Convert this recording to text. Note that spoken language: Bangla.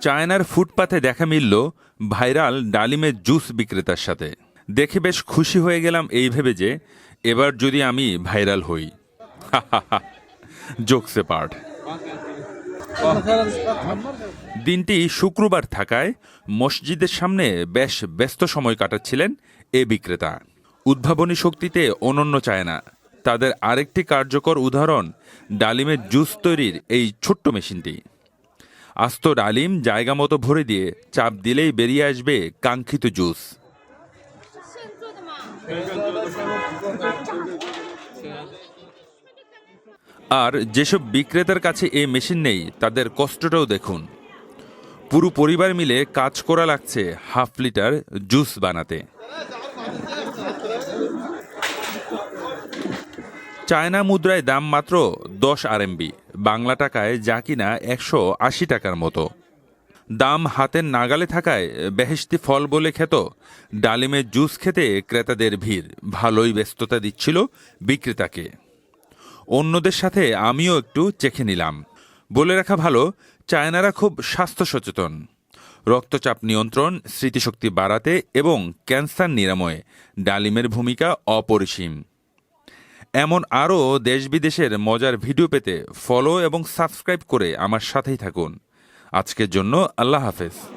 চায়নার ফুটপাথে দেখা মিলল ভাইরাল ডালিমের জুস বিক্রেতার সাথে। দেখে বেশ খুশি হয়ে গেলাম এই ভেবে যে এবার যদি আমি ভাইরাল হই। জোকসে পার্ট দিনটি শুক্রবার থাকায় মসজিদের সামনে বেশ ব্যস্ত সময় কাটাচ্ছিলেন এ বিক্রেতা। উদ্ভাবনী শক্তিতে অনন্য চায় না তাদের আরেকটি কার্যকর উদাহরণ, ডালিমের জুস তৈরির এই ছোট্ট মেশিনটি। আস্ত ডালিম জায়গা মতো ভরে দিয়ে চাপ দিলেই বেরিয়ে আসবে কাঙ্ক্ষিত জুস। আর যেসব বিক্রেতার কাছে এই মেশিন নেই, তাদের কষ্টটাও দেখুন। পুরো পরিবার মিলে কাজ করা লাগছে হাফ লিটার জুস বানাতে। চায়না মুদ্রায় দাম মাত্র দশ আরএমবি, বাংলা টাকায় যা কিনা একশো আশি টাকার মতো। দাম হাতের নাগালে থাকায় বেহেশতি ফল বলে খ্যাত। ডালিমের জুস খেতে ক্রেতাদের ভিড়, ভালোই ব্যস্ততা দিচ্ছিল বিক্রেতাকে। অন্যদের সাথে আমিও একটু চেখে নিলাম। বলে রাখা ভালো, চায়নারা খুব স্বাস্থ্য সচেতন। রক্তচাপ নিয়ন্ত্রণ, স্মৃতিশক্তি বাড়াতে এবং ক্যান্সার নিরাময়ে ডালিমের ভূমিকা অপরিসীম। এমন আরও দেশ বিদেশের মজার ভিডিও পেতে ফলো এবং সাবস্ক্রাইব করে আমার সাথেই থাকুন। আজকের জন্য আল্লাহ হাফেজ।